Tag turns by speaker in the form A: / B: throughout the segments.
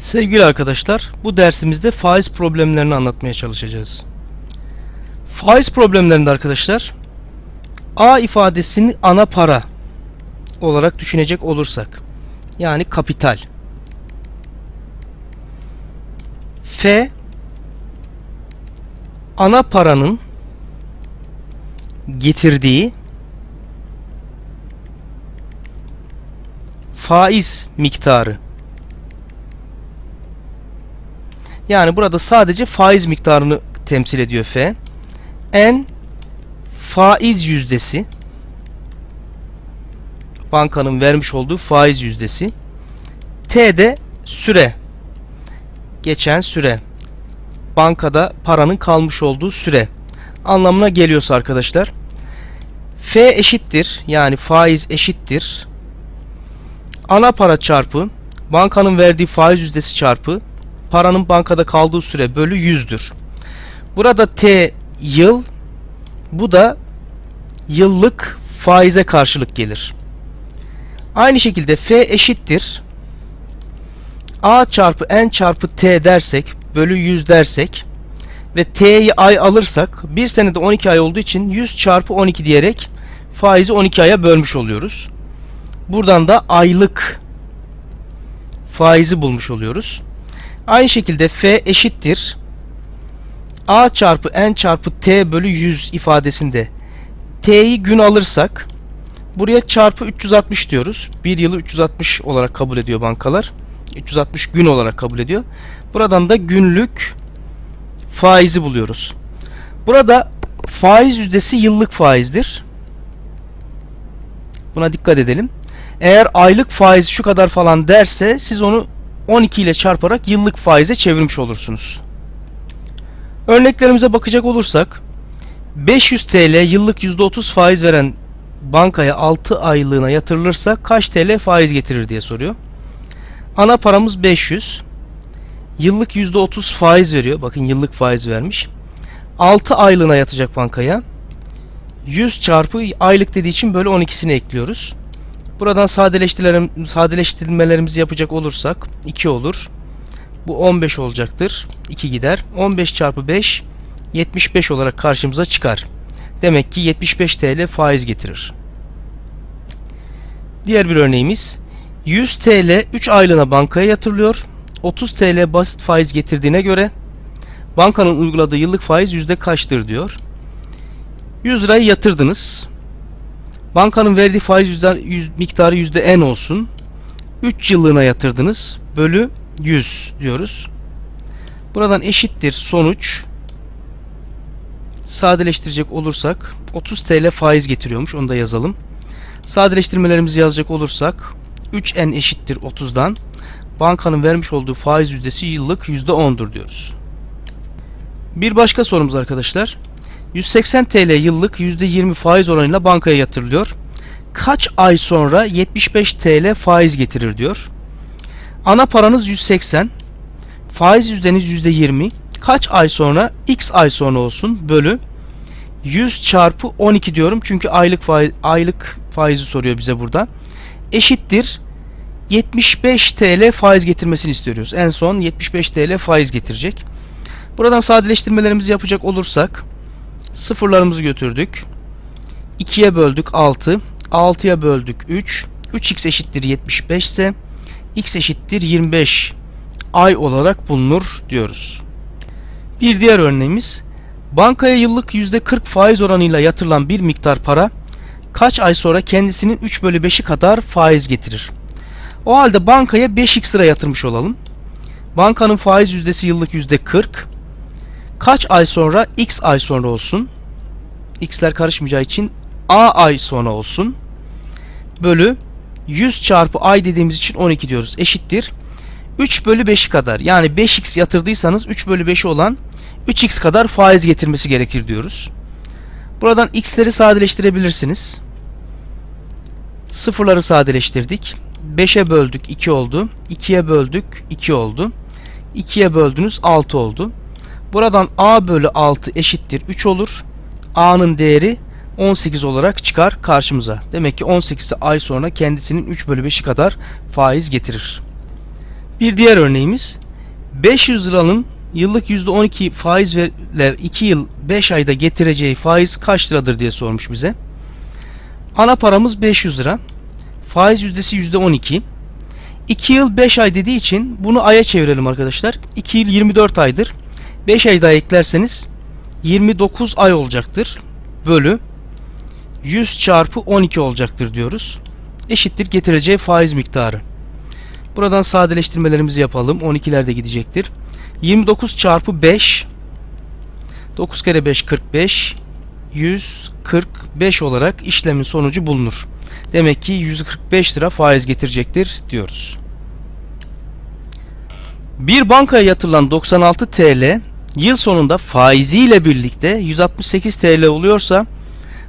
A: Sevgili arkadaşlar, bu dersimizde faiz problemlerini anlatmaya çalışacağız. Faiz problemlerinde arkadaşlar, A ifadesini ana para olarak düşünecek olursak, yani kapital. F ana paranın getirdiği faiz miktarı. Yani burada sadece faiz miktarını temsil ediyor F. N faiz yüzdesi. Bankanın vermiş olduğu faiz yüzdesi. T de süre. Geçen süre. Bankada paranın kalmış olduğu süre anlamına geliyorsa arkadaşlar. F eşittir yani faiz eşittir. Ana para çarpı bankanın verdiği faiz yüzdesi çarpı paranın bankada kaldığı süre bölü 100'dür. Burada T yıl, bu da yıllık faize karşılık gelir. Aynı şekilde F eşittir. A çarpı N çarpı T dersek, bölü 100 dersek ve T'yi ay alırsak, bir senede 12 ay olduğu için 100 çarpı 12 diyerek faizi 12 aya bölmüş oluyoruz. Buradan da aylık faizi bulmuş oluyoruz. Aynı şekilde f eşittir. a çarpı n çarpı t bölü 100 ifadesinde t'yi gün alırsak buraya çarpı 360 diyoruz. Bir yılı 360 olarak kabul ediyor bankalar. 360 gün olarak kabul ediyor. Buradan da günlük faizi buluyoruz. Burada faiz yüzdesi yıllık faizdir. Buna dikkat edelim. Eğer aylık faiz şu kadar falan derse siz onu 12 ile çarparak yıllık faize çevirmiş olursunuz. Örneklerimize bakacak olursak 500 TL yıllık %30 faiz veren bankaya 6 aylığına yatırılırsa kaç TL faiz getirir diye soruyor. Ana paramız 500. Yıllık %30 faiz veriyor. Bakın yıllık faiz vermiş. 6 aylığına yatacak bankaya. 100 çarpı aylık dediği için böyle 12'sini ekliyoruz. Buradan sadeleştirelim, sadeleştirmelerimizi yapacak olursak 2 olur. Bu 15 olacaktır. 2 gider. 15 çarpı 5 75 olarak karşımıza çıkar. Demek ki 75 TL faiz getirir. Diğer bir örneğimiz 100 TL 3 aylığına bankaya yatırılıyor. 30 TL basit faiz getirdiğine göre bankanın uyguladığı yıllık faiz yüzde kaçtır diyor. 100 lirayı yatırdınız. Bankanın verdiği faiz yüzden, yüz, miktarı yüzde n olsun. 3 yıllığına yatırdınız. Bölü 100 diyoruz. Buradan eşittir sonuç. Sadeleştirecek olursak 30 TL faiz getiriyormuş. Onu da yazalım. Sadeleştirmelerimizi yazacak olursak 3n eşittir 30'dan. Bankanın vermiş olduğu faiz yüzdesi yıllık %10'dur diyoruz. Bir başka sorumuz arkadaşlar. 180 TL yıllık %20 faiz oranıyla bankaya yatırılıyor. Kaç ay sonra 75 TL faiz getirir diyor. Ana paranız 180. Faiz yüzdeniz %20. Kaç ay sonra? X ay sonra olsun. Bölü 100 çarpı 12 diyorum. Çünkü aylık faiz, aylık faizi soruyor bize burada. Eşittir 75 TL faiz getirmesini istiyoruz. En son 75 TL faiz getirecek. Buradan sadeleştirmelerimizi yapacak olursak Sıfırlarımızı götürdük. 2'ye böldük 6. 6'ya böldük 3. 3x eşittir 75 ise x eşittir 25 ay olarak bulunur diyoruz. Bir diğer örneğimiz bankaya yıllık %40 faiz oranıyla yatırılan bir miktar para kaç ay sonra kendisinin 3 bölü 5'i kadar faiz getirir. O halde bankaya 5x lira yatırmış olalım. Bankanın faiz yüzdesi yıllık %40 kaç ay sonra x ay sonra olsun. x'ler karışmayacağı için a ay sonra olsun. Bölü 100 çarpı ay dediğimiz için 12 diyoruz. Eşittir. 3 bölü 5'i kadar yani 5x yatırdıysanız 3 bölü 5'i olan 3x kadar faiz getirmesi gerekir diyoruz. Buradan x'leri sadeleştirebilirsiniz. Sıfırları sadeleştirdik. 5'e böldük 2 oldu. 2'ye böldük 2 oldu. 2'ye böldünüz 6 oldu. Buradan a bölü 6 eşittir 3 olur. a'nın değeri 18 olarak çıkar karşımıza. Demek ki 18 ay sonra kendisinin 3 bölü 5'i kadar faiz getirir. Bir diğer örneğimiz 500 liranın yıllık %12 faiz ve 2 yıl 5 ayda getireceği faiz kaç liradır diye sormuş bize. Ana paramız 500 lira. Faiz yüzdesi %12. 2 yıl 5 ay dediği için bunu aya çevirelim arkadaşlar. 2 yıl 24 aydır. 5 ay daha eklerseniz 29 ay olacaktır. Bölü 100 çarpı 12 olacaktır diyoruz. Eşittir getireceği faiz miktarı. Buradan sadeleştirmelerimizi yapalım. 12'ler de gidecektir. 29 çarpı 5 9 kere 5 45 145 olarak işlemin sonucu bulunur. Demek ki 145 lira faiz getirecektir diyoruz. Bir bankaya yatırılan 96 TL yıl sonunda faiziyle birlikte 168 TL oluyorsa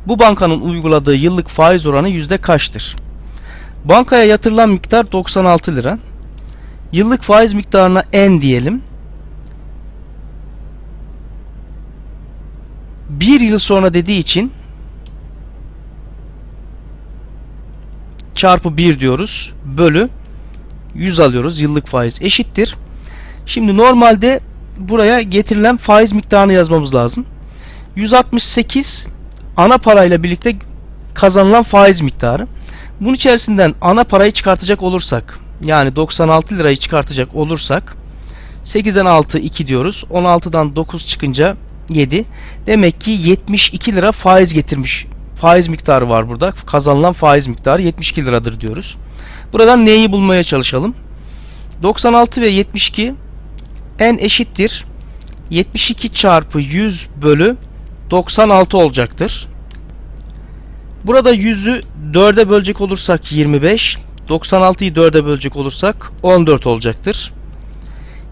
A: bu bankanın uyguladığı yıllık faiz oranı yüzde kaçtır? Bankaya yatırılan miktar 96 lira. Yıllık faiz miktarına n diyelim. Bir yıl sonra dediği için çarpı 1 diyoruz. Bölü 100 alıyoruz. Yıllık faiz eşittir. Şimdi normalde buraya getirilen faiz miktarını yazmamız lazım. 168 ana parayla birlikte kazanılan faiz miktarı. Bunun içerisinden ana parayı çıkartacak olursak yani 96 lirayı çıkartacak olursak 8'den 6 2 diyoruz. 16'dan 9 çıkınca 7. Demek ki 72 lira faiz getirmiş. Faiz miktarı var burada. Kazanılan faiz miktarı 72 liradır diyoruz. Buradan neyi bulmaya çalışalım? 96 ve 72 n eşittir. 72 çarpı 100 bölü 96 olacaktır. Burada 100'ü 4'e bölecek olursak 25, 96'yı 4'e bölecek olursak 14 olacaktır.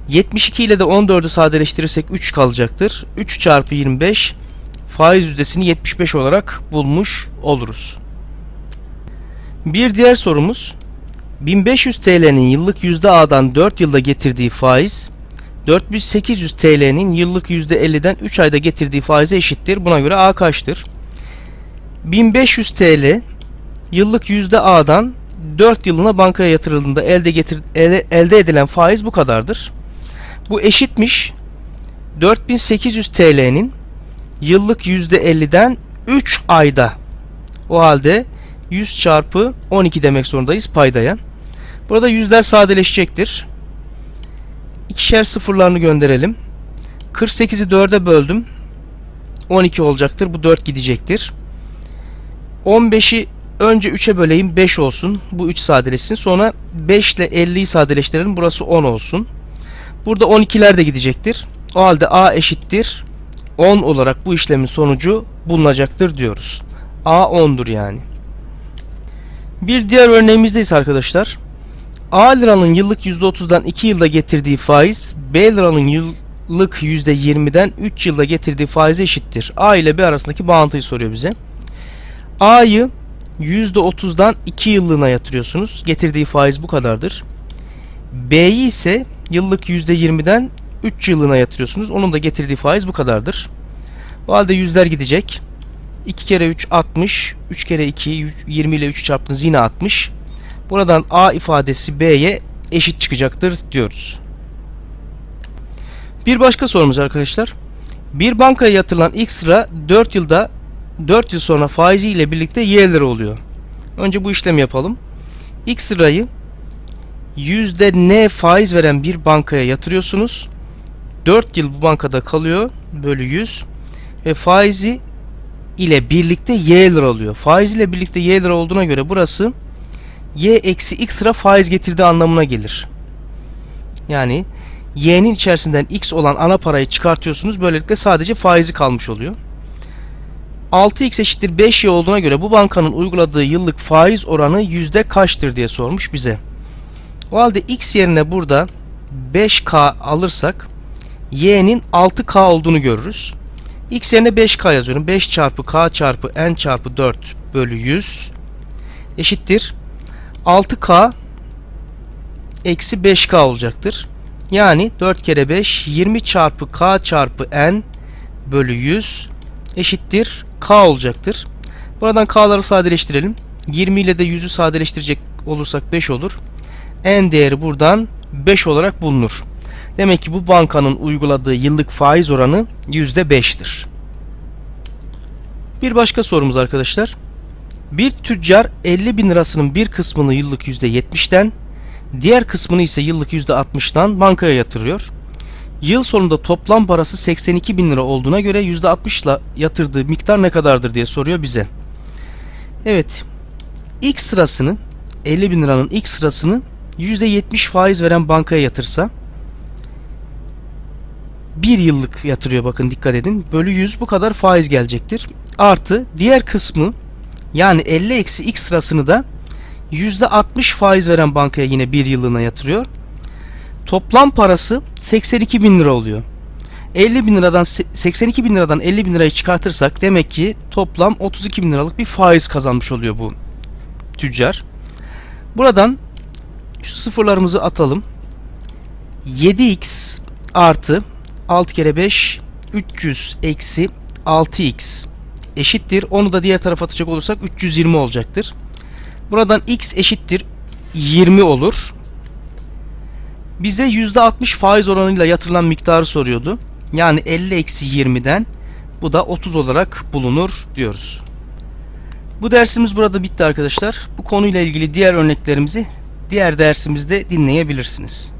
A: 72 ile de 14'ü sadeleştirirsek 3 kalacaktır. 3 çarpı 25 faiz yüzdesini 75 olarak bulmuş oluruz. Bir diğer sorumuz 1500 TL'nin yıllık %A'dan 4 yılda getirdiği faiz 4800 TL'nin yıllık %50'den 3 ayda getirdiği faize eşittir. Buna göre A kaçtır? 1500 TL yıllık %A'dan 4 yılına bankaya yatırıldığında elde, getir, elde, elde edilen faiz bu kadardır. Bu eşitmiş 4800 TL'nin yıllık %50'den 3 ayda o halde 100 çarpı 12 demek zorundayız paydaya. Burada yüzler sadeleşecektir. İkişer sıfırlarını gönderelim. 48'i 4'e böldüm. 12 olacaktır. Bu 4 gidecektir. 15'i önce 3'e böleyim 5 olsun. Bu 3 sadeleşsin. Sonra 5 ile 50'yi sadeleştirelim. Burası 10 olsun. Burada 12'ler de gidecektir. O halde A eşittir 10 olarak bu işlemin sonucu bulunacaktır diyoruz. A 10'dur yani. Bir diğer örneğimizdeyiz arkadaşlar. A liranın yıllık %30'dan 2 yılda getirdiği faiz B liranın yıllık %20'den 3 yılda getirdiği faize eşittir. A ile B arasındaki bağıntıyı soruyor bize. A'yı %30'dan 2 yıllığına yatırıyorsunuz. Getirdiği faiz bu kadardır. B'yi ise yıllık %20'den 3 yıllığına yatırıyorsunuz. Onun da getirdiği faiz bu kadardır. O halde yüzler gidecek. 2 kere 3 60. 3 kere 2 20 ile 3 çarptınız yine 60. Buradan A ifadesi B'ye eşit çıkacaktır diyoruz. Bir başka sorumuz arkadaşlar. Bir bankaya yatırılan X lira 4 yılda 4 yıl sonra faizi ile birlikte Y lira oluyor. Önce bu işlemi yapalım. X lirayı yüzde N faiz veren bir bankaya yatırıyorsunuz. 4 yıl bu bankada kalıyor. Bölü 100. Ve faizi ile birlikte Y lira oluyor. Faiz ile birlikte Y lira olduğuna göre burası Y eksi X lira faiz getirdiği anlamına gelir. Yani Y'nin içerisinden X olan ana parayı çıkartıyorsunuz. Böylelikle sadece faizi kalmış oluyor. 6x eşittir 5y olduğuna göre bu bankanın uyguladığı yıllık faiz oranı yüzde kaçtır diye sormuş bize. O halde x yerine burada 5k alırsak y'nin 6k olduğunu görürüz. x yerine 5k yazıyorum. 5 çarpı k çarpı n çarpı 4 bölü 100 eşittir. 6k eksi 5k olacaktır. Yani 4 kere 5 20 çarpı k çarpı n bölü 100 eşittir k olacaktır. Buradan k'ları sadeleştirelim. 20 ile de 100'ü sadeleştirecek olursak 5 olur. n değeri buradan 5 olarak bulunur. Demek ki bu bankanın uyguladığı yıllık faiz oranı %5'tir. Bir başka sorumuz arkadaşlar. Bir tüccar 50 bin lirasının bir kısmını yıllık %70'den, diğer kısmını ise yıllık %60'dan bankaya yatırıyor. Yıl sonunda toplam parası 82 bin lira olduğuna göre %60 ile yatırdığı miktar ne kadardır diye soruyor bize. Evet. X sırasını 50 bin liranın X sırasını %70 faiz veren bankaya yatırsa bir yıllık yatırıyor bakın dikkat edin. Bölü 100 bu kadar faiz gelecektir. Artı diğer kısmı yani 50 eksi X sırasını da %60 faiz veren bankaya yine bir yıllığına yatırıyor. Toplam parası 82 bin lira oluyor. 50 bin liradan 82 bin liradan 50 bin lirayı çıkartırsak demek ki toplam 32 bin liralık bir faiz kazanmış oluyor bu tüccar. Buradan şu sıfırlarımızı atalım. 7x artı 6 kere 5 300 eksi 6x eşittir. Onu da diğer tarafa atacak olursak 320 olacaktır. Buradan x eşittir 20 olur. Bize %60 faiz oranıyla yatırılan miktarı soruyordu. Yani 50 eksi 20'den bu da 30 olarak bulunur diyoruz. Bu dersimiz burada bitti arkadaşlar. Bu konuyla ilgili diğer örneklerimizi diğer dersimizde dinleyebilirsiniz.